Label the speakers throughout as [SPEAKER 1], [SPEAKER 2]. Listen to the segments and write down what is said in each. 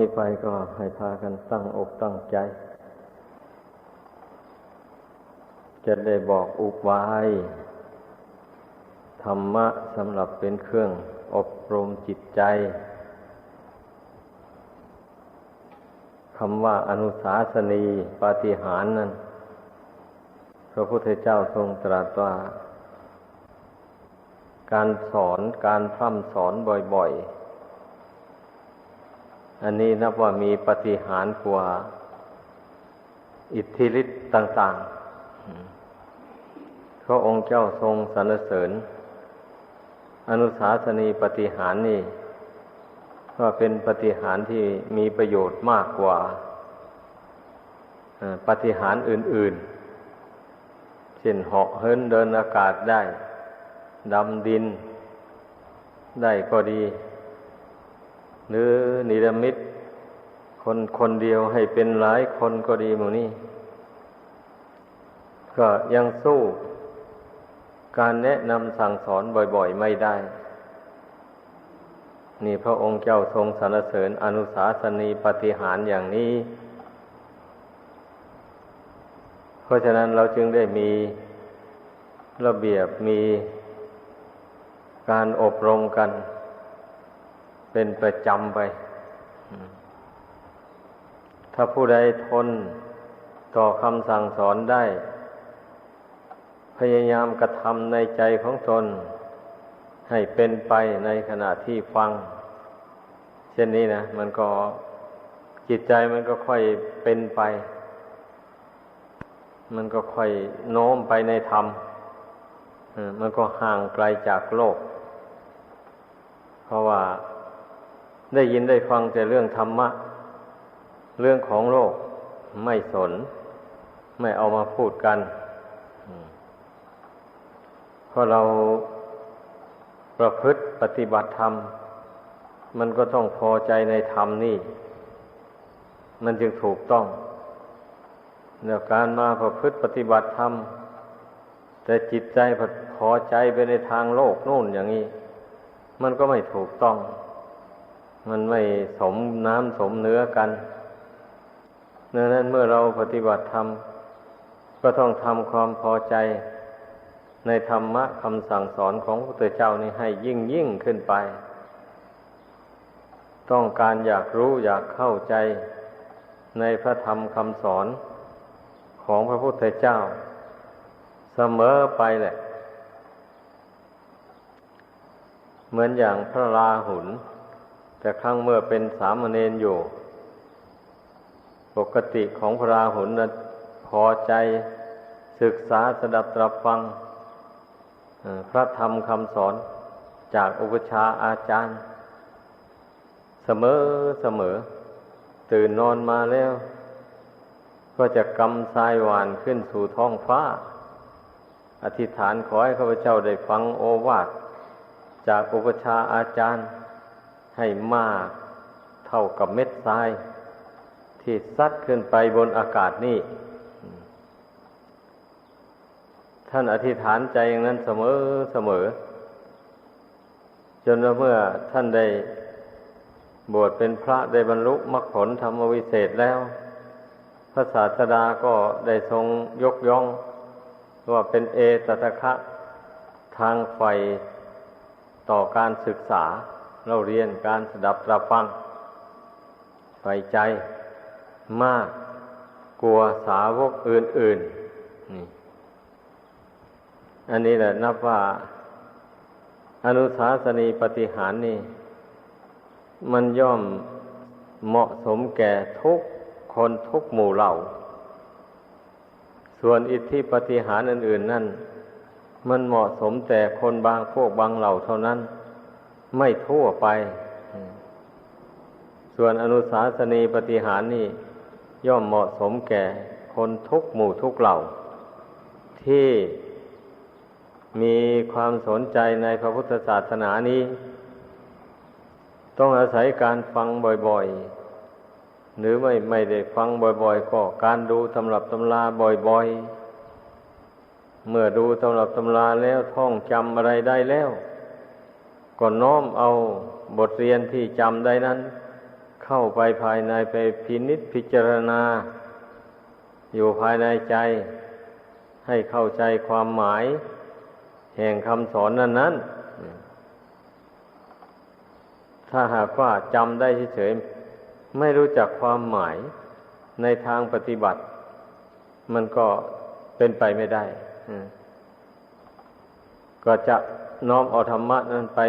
[SPEAKER 1] นี้ไปก็ให้พากันตั้งอกตั้งใจ จะได้บอกอุบายธรรมะสำหรับเป็นเครื่องอบรมจิตใจคำว่าอนุสาสนีปาฏิหารนั้น พระพุทธเจ้าทรงตรัสว่า การสอนการพร่ำสอนบ่อยๆ อันนี้นับว่ามีปฏิหารกว่า อิทธิฤทธิ์ต่างๆพระองค์เจ้าทรงสรรเสริญ อนุสาสนีปฏิหารนี่ก็เป็นปฏิหารที่มีประโยชน์มากกว่าปฏิหารอื่นๆ เช่นเหาะเฮินเดินอากาศได้ ดำดินได้ก็ดี หรือนิรมิตคนคนเดียวให้เป็นหลายคนก็ดีหมูนี่ก็ยังสู้การแนะนำสั่งสอนบ่อย ๆ ไม่ได้ นี่พระองค์เจ้าทรงสรรเสริญอนุสาสนีปฏิหารอย่างนี้ เพราะฉะนั้นเราจึงได้มีระเบียบมีการอบรมกัน เป็นประจำไป ถ้าผู้ใดทนต่อคำสั่งสอนได้ พยายามกระทำในใจของตน ให้เป็นไปในขณะที่ฟัง เช่นนี้นะ มันก็จิตใจมันก็ค่อยเป็นไป มันก็ค่อยโน้มไปในธรรมมันก็ห่างไกลจากโลก เพราะว่า ได้ยินได้ฟังแต่เรื่องธรรมะ เรื่องของโลกไม่สน ไม่เอามาพูดกันเพราะเราประพฤติปฏิบัติธรรม มันก็ต้องพอใจในธรรมนี่ มันจึงถูกต้องเนื่การมาประพฤติปฏิบัติธรรม แต่จิตใจพอใจไปในทางโลกนู่นอย่างนี้ มันก็ไม่ถูกต้อง มันไม่สมน้ำสมเนื้อกันเนื่อนั้นเมื่อเราปฏิบัติธรรม ก็ต้องทำความพอใจในธรรมะคำสั่งสอนของพระพุทธเจ้านี่ให้ยิ่งยิ่งขึ้นไป ต้องการอยากรู้อยากเข้าใจในพระธรรมคำสอนของพระพุทธเจ้า เสมอไปแหละ เหมือนอย่างพระราหุล แต่ครั้งเมื่อเป็นสามเณรอยู่ ปกติของพระราหุลนะพอใจศึกษาสดับตรับฟังพระธรรมคำสอนจากอุปชาอาจารย์ เสมอเสมอ ตื่นนอนมาแล้ว ก็จะกำทรายหวานขึ้นสู่ท้องฟ้า อธิษฐานขอให้ข้าพเจ้าได้ฟังโอวาทจากอุปชาอาจารย์ ให้มากเท่ากับเม็ดทราย ที่ซัดขึ้นไปบนอากาศนี่ ท่านอธิษฐานใจอย่างนั้นเสมอเสมอ จนเมื่อท่านได้บวชเป็นพระได้บรรลุมรรคผลธรรมวิเศษแล้ว พระศาสดาก็ได้ทรงยกย่อง ว่าเป็นเอตตะคะทางไฟต่อการศึกษา เราเรียนการสดับตรับฟังไฟใจมากกลัวสาวกอื่นๆนี่อันนี้แหละนับว่า อนุสาสนีปฏิหารนี่ มันย่อมเหมาะสมแก่ทุกคนทุกหมู่เหล่า ส่วนอิทธิปฏิหารอื่น ๆ นั่น มันเหมาะสมแต่คนบางพวกบางเหล่าเท่านั้น ไม่ทั่วไป ส่วนอนุสาสนีปฏิหารนี่ ย่อมเหมาะสมแก่คนทุกหมู่ทุกเหล่า ที่มีความสนใจในพระพุทธศาสนานี้ ต้องอาศัยการฟังบ่อยๆ หรือไม่ไม่ได้ฟังบ่อยๆ ก็การดูตำรับตำราบ่อยๆ เมื่อดูตำรับตำราแล้วท่องจำอะไรได้แล้ว ก็น้อมเอาบทเรียนที่จำได้นั้น เข้าไปภายในไปพินิษพิจารณา อยู่ภายในใจ ให้เข้าใจความหมาย แห่งคำสอนนั้นนั้นถ้าหากว่าจำได้เฉยๆไม่รู้จักความหมายในทางปฏิบัติ มันก็เป็นไปไม่ได้ก็จะ น้อมเอาธรรมะนั้นไป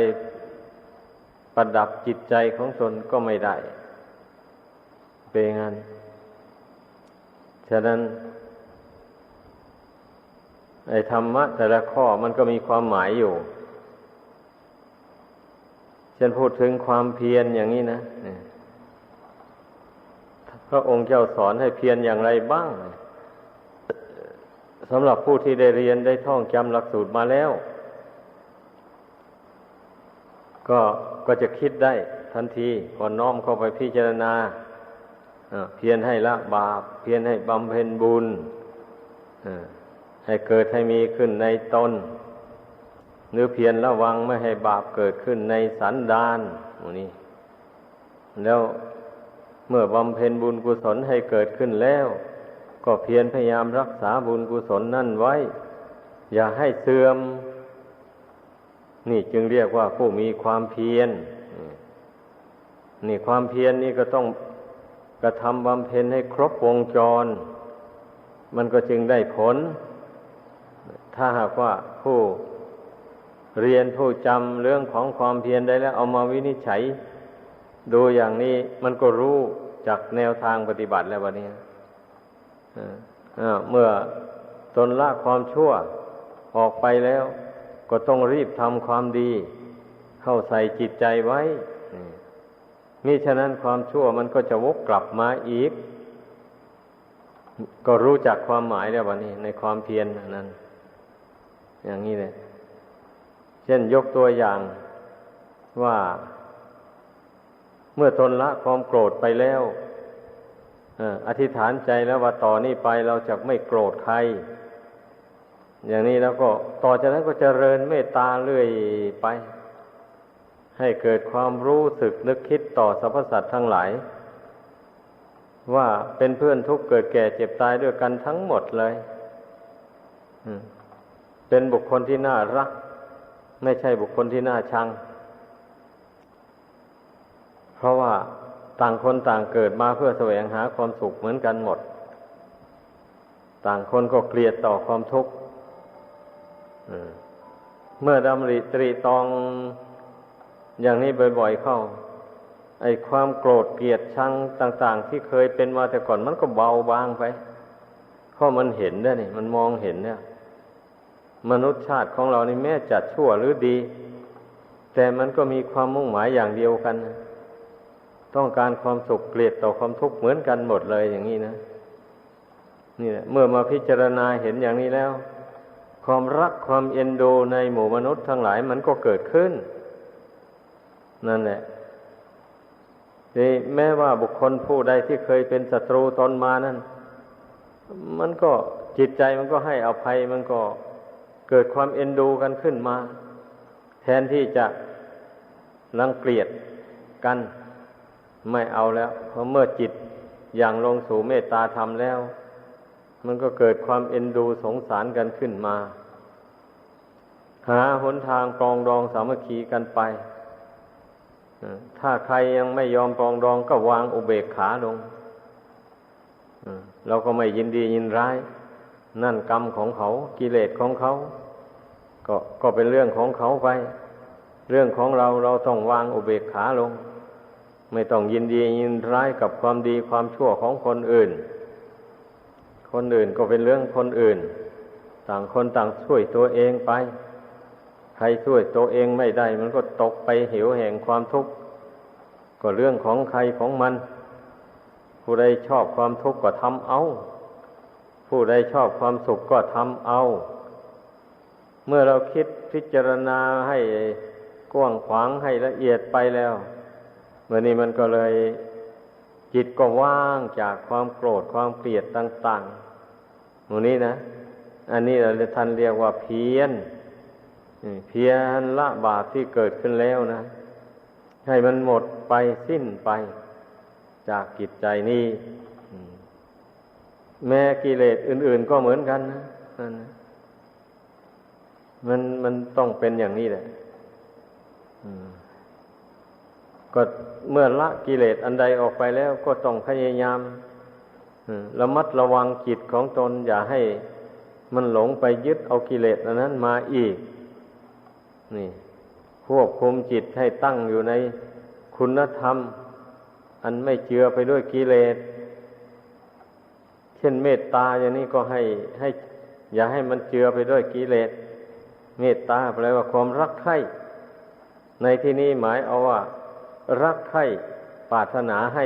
[SPEAKER 1] ประดับจิตใจของตนก็ไม่ได้ เป็นงั้น ฉะนั้นไอ้ธรรมะแต่ละข้อมันก็มีความหมายอยู่ เช่นพูดถึงความเพียรอย่างนี้นะพระองค์เจ้าสอนให้เพียรอย่างไรบ้างสำหรับผู้ที่ได้เรียนได้ท่องจำหลักสูตรมาแล้ว ก็ก็จะคิดได้ทันทีก่อนน้อมเข้าไปพิจารณาเพียรให้ละบาป เพียรให้บำเพ็ญบุญให้เกิดให้มีขึ้นในตนหรือเพียรระวังไม่ให้บาปเกิดขึ้นในสันดานนี่แล้วเมื่อบำเพ็ญบุญกุศลให้เกิดขึ้นแล้ว ก็เพียรพยายามรักษาบุญกุศลนั่นไว้ อย่าให้เสื่อม นี่จึงเรียกว่าผู้มีความเพียรนี่ความเพียรนนี่ก็ต้องกระทำบำเพ็ญให้ครบวงจร มันก็จึงได้ผล ถ้าหากว่าผู้เรียนผู้จำเรื่องของความเพียรได้แล้ว เอามาวินิจฉัย ดูอย่างนี้มันก็รู้จากแนวทางปฏิบัติแล้ววันนี้เมื่อตนละความชั่วออกไปแล้ว ก็ต้องรีบทำความดี เข้าใส่จิตใจไว้มิฉะนั้นความชั่วมันก็จะวกกลับมาอีก ก็รู้จักความหมายแล้ววันนี้ ในความเพียรนั้น อย่างนี้เลยเช่นยกตัวอย่างว่าเมื่อตนละความโกรธไปแล้วอธิษฐานใจแล้วว่าต่อนนี้ไปเราจะไม่โกรธใคร อย่างนี้แล้วก็ต่อจากนั้นก็จเจริญเมตตาเรื่อยไป ให้เกิดความรู้สึกนึกคิดต่อสรรพสัตว์ทั้งหลาย ว่าเป็นเพื่อนทุกเกิดแก่เจ็บตายด้วยกันทั้งหมดเลยเป็นบุคคลที่น่ารัก ไม่ใช่บุคคลที่น่าชัง เพราะว่าต่างคนต่างเกิดมาเพื่อแสวงหาความสุขเหมือนกันหมด ต่างคนก็เกลียดต่อความทุกข์ เมื่อดำริตรีตองอย่างนี้บ่อยๆเข้า ไอ้ความโกรธเกลียดชังต่าง ๆ ที่เคยเป็นมาแต่ก่อนมันก็เบาบางไปเพราะมันเห็นได้นี่ มันมองเห็นเนี่ย มนุษย์ชาติของเรานี่แม้จัดชั่วหรือดี แต่มันก็มีความมุ่งหมายอย่างเดียวกัน ต้องการความสุขเกลียดต่อความทุกข์เหมือนกันหมดเลยอย่างนี้นะนี่แหละเมื่อมาพิจารณาเห็นอย่างนี้แล้ว ความรักความเอ็นดูในหมู่มนุษย์ทั้งหลายมันก็เกิดขึ้น นั่นแหละนี่แม้ว่าบุคคลผู้ใดที่เคยเป็นศัตรูตนมานั้น มันก็จิตใจมันก็ให้อภัยมันก็เกิดความเอ็นดูกันขึ้นมา แทนที่จะรังเกียจกันไม่เอาแล้ว เพราะเมื่อจิตอย่างลงสู่เมตตาธรรมแล้ว มันก็เกิดความเอ็นดูสงสารกันขึ้นมา หาหนทางปรองดองสามัคคีกันไป ถ้าใครยังไม่ยอมปรองดองก็วางอุเบกขาลง เราก็ไม่ยินดียินร้าย นั่นกรรมของเขา กิเลสของเขา ก็ก็เป็นเรื่องของเขาไป เรื่องของเราเราต้องวางอุเบกขาลง ไม่ต้องยินดียินร้ายกับความดีความชั่วของคนอื่น คนอื่นก็เป็นเรื่องคนอื่น ต่างคนต่างช่วยตัวเองไป ใครช่วยตัวเองไม่ได้ มันก็ตกไปเหวแห่งความทุกข์ ก็เรื่องของใครของมัน ผู้ใดชอบความทุกข์ก็ทำเอา ผู้ใดชอบความสุขก็ทำเอา เมื่อเราคิดพิจารณาให้กว้างขวางให้ละเอียดไปแล้วเมื่อนี้มันก็เลย จิตก็ว่างจากความโกรธความเกลียดต่างๆหมูนี้นะ อันนี้เราท่านเรียกว่าเพียนเพียนละบาปที่เกิดขึ้นแล้วนะ ให้มันหมดไปสิ้นไป จากกิจใจนี้แม้กิเลสอื่น ๆ ก็เหมือนกันนะนั่นนะมันมันต้องเป็นอย่างนี้แหละ ก็เมื่อละกิเลสอันใดออกไปแล้วก็ต้องพยายามระมัดระวังจิตของตนอย่าให้มันหลงไปยึดเอากิเลสอันนั้นมาอีก นี่ ควบคุมจิตให้ตั้งอยู่ในคุณธรรม อันไม่เจือไปด้วยกิเลส เช่นเมตตาอย่างนี้ก็ให้ให้ อย่าให้มันเจือไปด้วยกิเลส เมตตาแปลว่าความรักใคร่ในที่นี้หมายเอาว่า รักใคร่ปรารถนาให้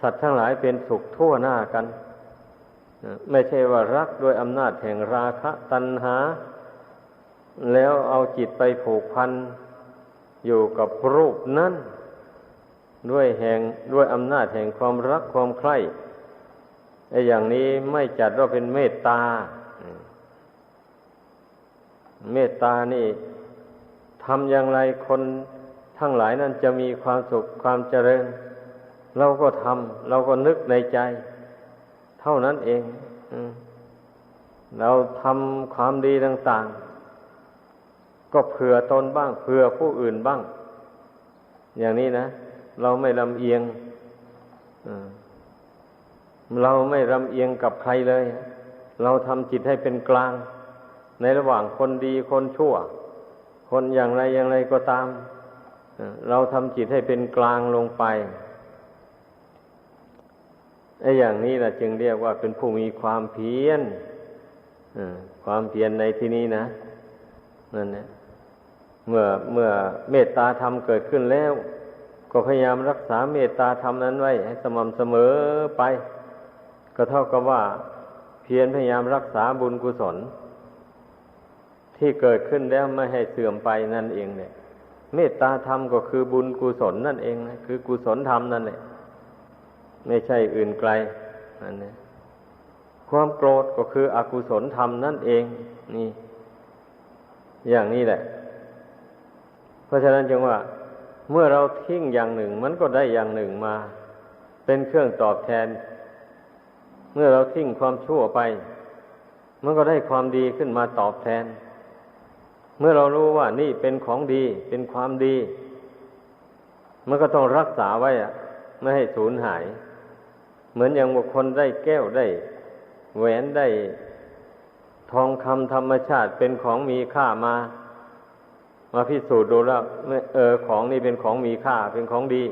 [SPEAKER 1] สัตว์ทั้งหลายเป็นสุขทั่วหน้ากัน ไม่ใช่ว่ารักด้วยอำนาจแห่งราคะตัณหา แล้วเอาจิตไปผูกพันอยู่กับรูปนั้นด้วยแห่งด้วยอำนาจแห่งความรักความใคร่ไอ้อย่างนี้ไม่จัดว่าเป็นเมตตา เมตตานี่ทำอย่างไรคน ทั้งหลายนั้นจะมีความสุขความเจริญ เราก็ทำเราก็นึกในใจ เท่านั้นเองเราทำความดีต่าง ๆ ก็เผื่อตนบ้าง เผื่อผู้อื่นบ้าง อย่างนี้นะ เราไม่ลำเอียงเราไม่ลำเอียงกับใครเลย เราทำจิตให้เป็นกลาง ในระหว่างคนดีคนชั่ว คนอย่างไรอย่างไรก็ตาม เราทำจิตให้เป็นกลางลงไปไอ้อย่างนี้แหละจึงเรียกว่าเป็นผู้มีความเพียรความเพียรในที่นี้นะนั่นแหละเมื่อเมื่อเมตตาธรรมเกิดขึ้นแล้ว ก็พยายามรักษาเมตตาธรรมนั้นไว้ ให้สม่ำเสมอไป ก็เท่ากับว่า เพียรพยายามรักษาบุญกุศล ที่เกิดขึ้นแล้วไม่ให้เสื่อมไปนั่นเองเนี่ย เมตตาธรรมก็คือบุญกุศลนั่นเองนะคือกุศลธรรมนั่นแหละไม่ใช่อื่นไกลนั่นนี่ยความโกรธก็คืออกุศลธรรมนั่นเอง นี่ อย่างนี้แหละ เพราะฉะนั้นจึงว่า เมื่อเราทิ้งอย่างหนึ่ง มันก็ได้อย่างหนึ่งมา เป็นเครื่องตอบแทน เมื่อเราทิ้งความชั่วไป มันก็ได้ความดีขึ้นมาตอบแทน มื่อเรารู้ว่านี่เป็นของดี เป็นความดี มันก็ต้องรักษาไว้อะไม่ให้สูญหาย เหมือนอย่างบุคคลได้แก้วได้แหวนได้ ทองคำธรรมชาติเป็นของมีค่ามา มาพิสูจน์ดูแล้วเออของนี้เป็นของมีค่า เป็นของดี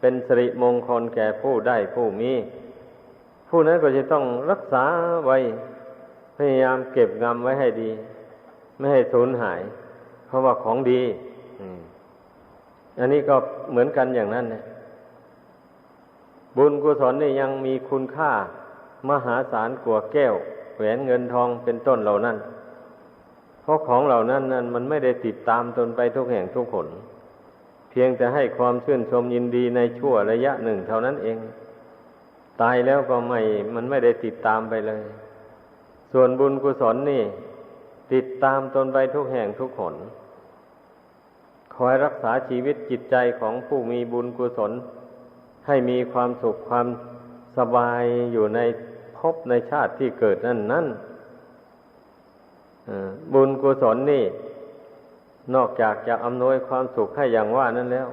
[SPEAKER 1] เป็นสิริมงคลแก่ผู้ได้ผู้มี ผู้นั้นก็จะต้องรักษาไว้พยายามเก็บงำไว้ให้ดี ไม่ให้สูญหาย เพราะว่าของดีอันนี้ก็เหมือนกันอย่างนั้นนะบุญกุศลนี่ยังมีคุณค่ามหาศาลกว่าแก้ว แหวนเงินทองเป็นต้นเหล่านั้น เพราะของเหล่านั้นนั้นมันไม่ได้ติดตามตนไปทุกแห่งทุกคนเพียงแต่ให้ความชื่นชมยินดีในชั่วระยะหนึ่งเท่านั้นเอง ตายแล้วก็ไม่ มันไม่ได้ติดตามไปเลย ส่วนบุญกุศลนี่ ติดตามตนไปทุกแห่งทุกคนคอยรักษาชีวิตจิตใจของผู้มีบุญกุศล ให้มีความสุขความสบายอยู่ในภพในชาติที่เกิดนั่นนั่นบุญกุศลนี่ นอกจากจะอำนวยความสุขให้อย่างว่านั้นแล้ว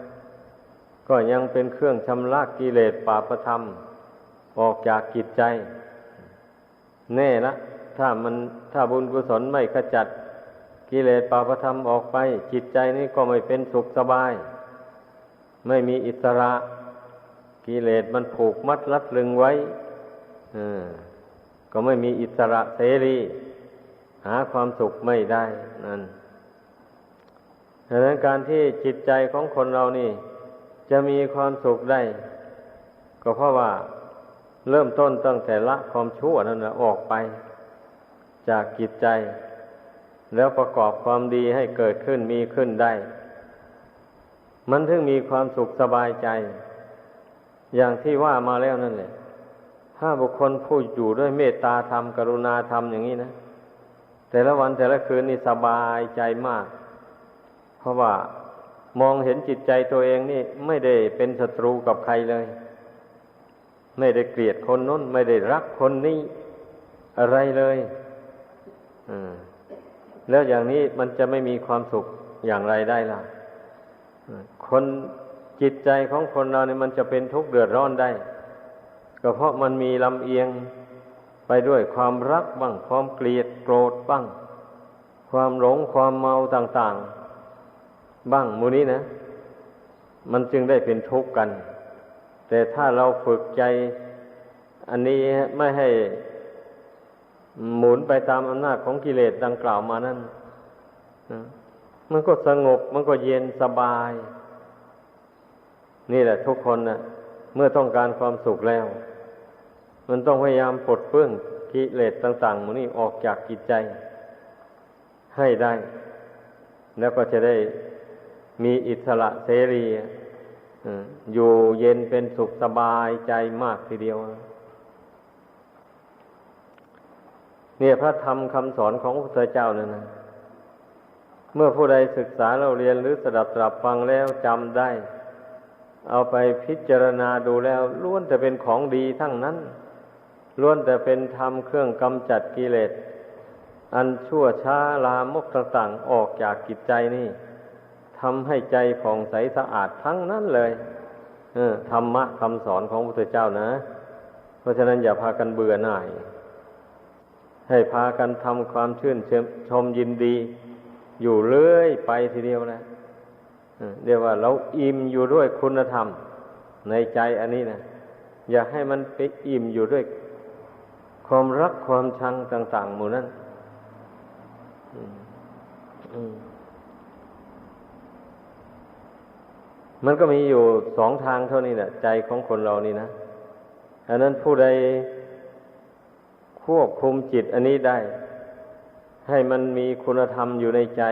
[SPEAKER 1] ก็ยังเป็นเครื่องชำระกิเลสปาประธรรม ออกจากกิจใจ แน่ละ ถ้ามันถ้าบุญกุศลไม่ขจัดกิเลสปาประธรรมออกไป จิตใจนี้ก็ไม่เป็นสุขสบาย ไม่มีอิสระ กิเลสมันผูกมัดรัดลึงไว้ก็ไม่มีอิสระเสรี หาความสุขไม่ได้นั่นดังนั้นการที่จิตใจของคนเรานี่ จะมีความสุขได้ ก็เพราะว่าเริ่มต้นตั้งแต่ละความชั่วนั่นนะออกไป จากจิตใจ แล้วประกอบความดีให้เกิดขึ้นมีขึ้นได้ มันถึงมีความสุขสบายใจ อย่างที่ว่ามาแล้วนั่นแหละถ้าบุคคลผู้อยู่ด้วยเมตตาธรรมกรุณาธรรมอย่างนี้นะ แต่ละวันแต่ละคืนนี่สบายใจมาก เพราะว่ามองเห็นจิตใจตัวเองนี่ ไม่ได้เป็นศัตรูกับใครเลย ไม่ได้เกลียดคนนู้น ไม่ได้รักคนนี้ อะไรเลย แล้วอย่างนี้มันจะไม่มีความสุขอย่างไรได้ล่ะคนจิตใจของคนเราเนี่ยมันจะเป็นทุกข์เดือดร้อนได้ ก็เพราะมันมีลำเอียงไปด้วยความรักบ้าง ความเกลียดโกรธบ้าง ความหลงความเมาต่าง ๆ บ้างมูนี้นะ มันจึงได้เป็นทุกข์กัน แต่ถ้าเราฝึกใจ อันนี้ไม่ให้ หมุนไปตามอำนาจของกิเลสดังกล่าวมานั้นมันก็สงบมันก็เย็นสบาย นี่แหละทุกคนนะเมื่อต้องการความสุขแล้ว มันต้องพยายามปลดเปื้องกิเลสต่างๆมันนี่ออกจากจิตใจ ให้ได้ แล้วก็จะได้มีอิสระเสรีอยู่เย็นเป็นสุขสบายใจมากทีเดียว เนี่ยพระธรรมคำสอนของพระพุทธเจ้านั่นนะเมื่อผู้ใดศึกษาเราเรียนหรือสดับตรับฟังแล้วจำได้ เอาไปพิจารณาดูแล้วล้วนแต่เป็นของดีทั้งนั้นล้วนแต่เป็นธรรมเครื่องกำจัดกิเลส อันชั่วช้าลามกต่างๆออกจากกิจใจนี่ทำให้ใจผ่องใสสะอาดทั้งนั้นเลยเออธรรมะคำสอนของพระพุทธเจ้านะ เพราะฉะนั้นอย่าพากันเบื่อหน่าย ให้พากันทำความชื่นชมยินดี อยู่เรื่อยไปทีเดียวนะเรียกว่าเราอิ่มอยู่ด้วยคุณธรรม ในใจอันนี้นะอย่าให้มันไปอิ่มอยู่ด้วย ความรักความชังต่าง ๆ หมู่นั้นมันก็มีอยู่สองทางเท่านี้แหละใจของคนเรานี่นะอันนั้นผู้ใด ควบคุมจิตอันนี้ได้ ให้มันมีคุณธรรมอยู่ในใจ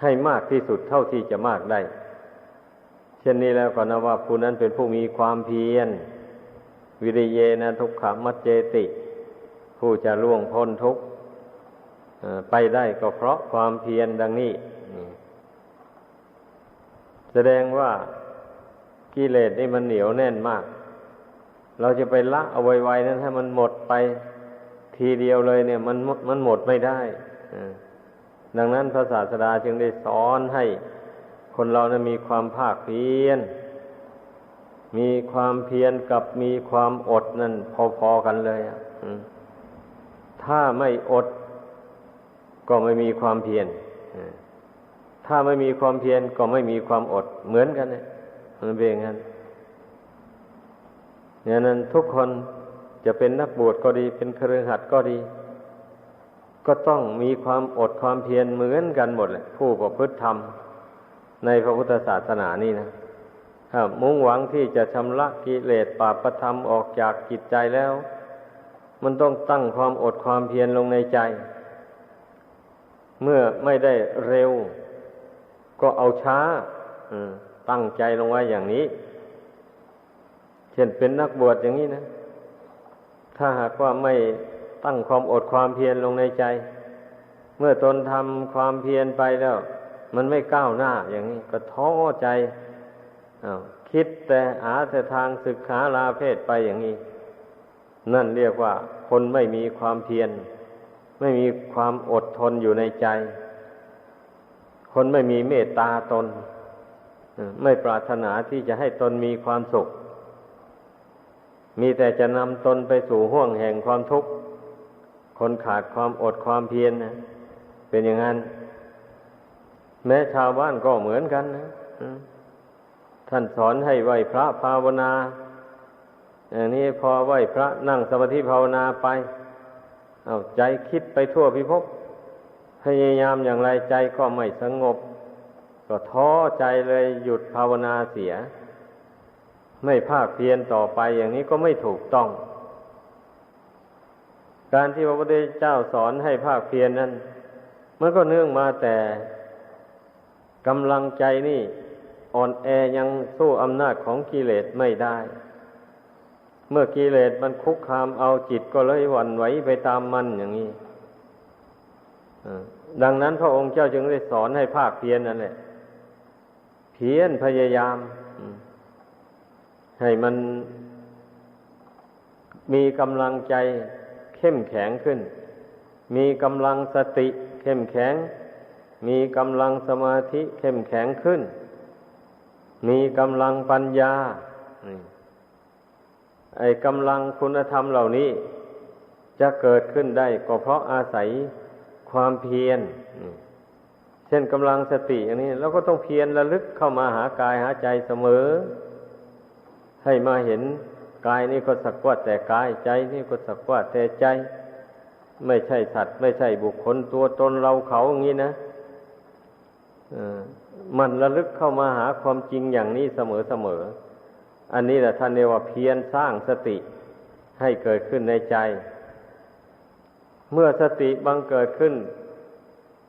[SPEAKER 1] ให้มากที่สุดเท่าที่จะมากได้ เช่นนี้แล้วก็นะว่าผู้นั้นเป็นผู้มีความเพียร วิริเยนะทุกขมัจเจติ ผู้จะล่วงพ้นทุกข์ไปได้ก็เพราะความเพียรดังนี้ แสดงว่ากิเลสนี่มันเหนียวแน่นมาก เราจะไปละเอาไวๆนั้นให้มันหมดไปทีเดียวเลยเนี่ย มันมันหมดไม่ได้ดังนั้นพระศาสดาจึงได้สอนให้คนเรานะมีความภาคเพียร มีความเพียรกับมีความอดนั่นพอๆกันเลยถ้าไม่อดก็ไม่มีความเพียรถ้าไม่มีความเพียรก็ไม่มีความอดเหมือนกันเนี่ยมันเป็นอย่างนั้น อย่างนั้นทุกคนจะเป็นนักบวชก็ดี เป็นเครือขัดก็ดี ก็ต้องมีความอดความเพียรเหมือนกันหมดเลยผู้ประพฤติธรรม ในพระพุทธศาสนานี่นะถ้ามุ่งหวังที่จะชำระกิเลสปาประธรรมออกจากจิตใจแล้ว มันต้องตั้งความอดความเพียรลงในใจ เมื่อไม่ได้เร็ว ก็เอาช้าตั้งใจลงไว้อย่างนี้ เช่นเป็นนักบวชอย่างนี้นะ ถ้าหากว่าไม่ตั้งความอดความเพียรลงในใจ เมื่อตนทำความเพียรไปแล้ว มันไม่ก้าวหน้าอย่างนี้ ก็ท้อใจคิดแต่หาแต่ทางศึกษาลาเพศไปอย่างนี้ นั่นเรียกว่าคนไม่มีความเพียร ไม่มีความอดทนอยู่ในใจ คนไม่มีเมตตาตน ไม่ปรารถนาที่จะให้ตนมีความสุข มีแต่จะนำตนไปสู่ห่วงแห่งความทุกข์ คนขาดความอดความเพียรนะเป็นอย่างนั้น แม้ชาวบ้านก็เหมือนกันนะท่านสอนให้ไหวพระภาวนาอย่างนี้พอไหวพระนั่งสมาธิภาวนาไป เอาใจคิดไปทั่วพิภพพยายามอย่างไรใจก็ไม่สงบ ก็ท้อใจเลยหยุดภาวนาเสีย ไม่ภาคเพียรต่อไปอย่างนี้ก็ไม่ถูกต้อง การที่พระพุทธเจ้าสอนให้ภาคเพียรนนั้นมันก็เนื่องมาแต่กำลังใจนี่อ่อนแอยังสู้อำนาจของกิเลสไม่ได้ เมื่อกิเลสมันคุกคามเอาจิตก็เลยหวั่นไหวไปตามมันอย่างนี้ดังนั้นพระองค์เจ้าจึงได้สอนให้ภาคเพียรนั่นแหละเพียรพยายามอืม ให้มันมีกำลังใจเข้มแข็งขึ้น มีกำลังสติเข้มแข็ง มีกำลังสมาธิเข้มแข็งขึ้น มีกำลังปัญญาไอ้กำลังคุณธรรมเหล่านี้ จะเกิดขึ้นได้ก็เพราะอาศัยความเพียรเช่นกำลังสติอย่างนี้เราก็ต้องเพียรระลึกเข้ามาหากายหาใจเสมอ ให้มาเห็นกายนี่ก็สักว่าแต่กายใจนี่ก็สักว่าแต่ใจ ไม่ใช่สัตว์ ไม่ใช่บุคคลตัวตนเราเขาอย่างนี้นะมันระลึกเข้ามาหาความจริงอย่างนี้เสมอเสมอ อันนี้แหละท่านเรียกว่าเพียรสร้างสติให้เกิดขึ้นในใจ เมื่อสติบังเกิดขึ้น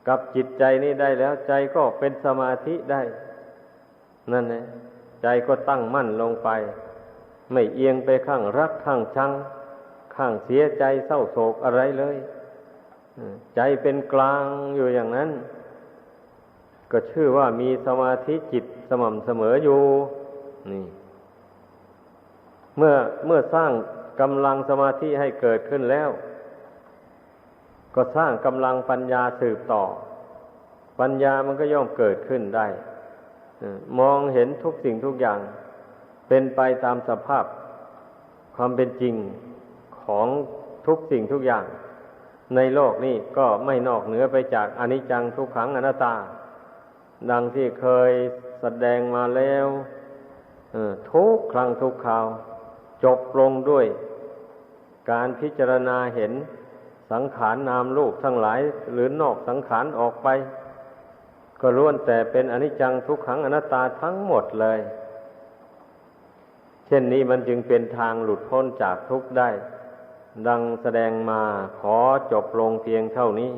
[SPEAKER 1] กับจิตใจนี้ได้แล้วใจก็เป็นสมาธิได้ นั่นแหละใจก็ตั้งมั่นลงไป ไม่เอียงไปข้างรักข้างชัง ข้างเสียใจเศร้าโศกอะไรเลยใจเป็นกลางอยู่อย่างนั้น ก็ชื่อว่ามีสมาธิจิตสม่ำเสมออยู่ นี่ เมื่อเมื่อสร้างกำลังสมาธิให้เกิดขึ้นแล้ว ก็สร้างกำลังปัญญาสืบต่อ ปัญญามันก็ย่อมเกิดขึ้นได้มองเห็นทุกสิ่งทุกอย่าง เป็นไปตามสภาพความเป็นจริงของทุกสิ่งทุกอย่าง ในโลกนี้ก็ไม่นอกเหนือไปจากอนิจจังทุกขังอนัตตา ดังที่เคยแสดงมาแล้วทุกครั้งทุกคราว จบลงด้วย การพิจารณาเห็นสังขารนนามรูปทั้งหลายหรือนอกสังขารออกไป ก็ล้วนแต่เป็นอนิจจังทุกขังอนัตตาทั้งหมดเลย เช่นนี้มันจึงเป็นทางหลุดพ้นจากทุกข์ได้ ดังแสดงมาขอจบลงเพียงเท่านี้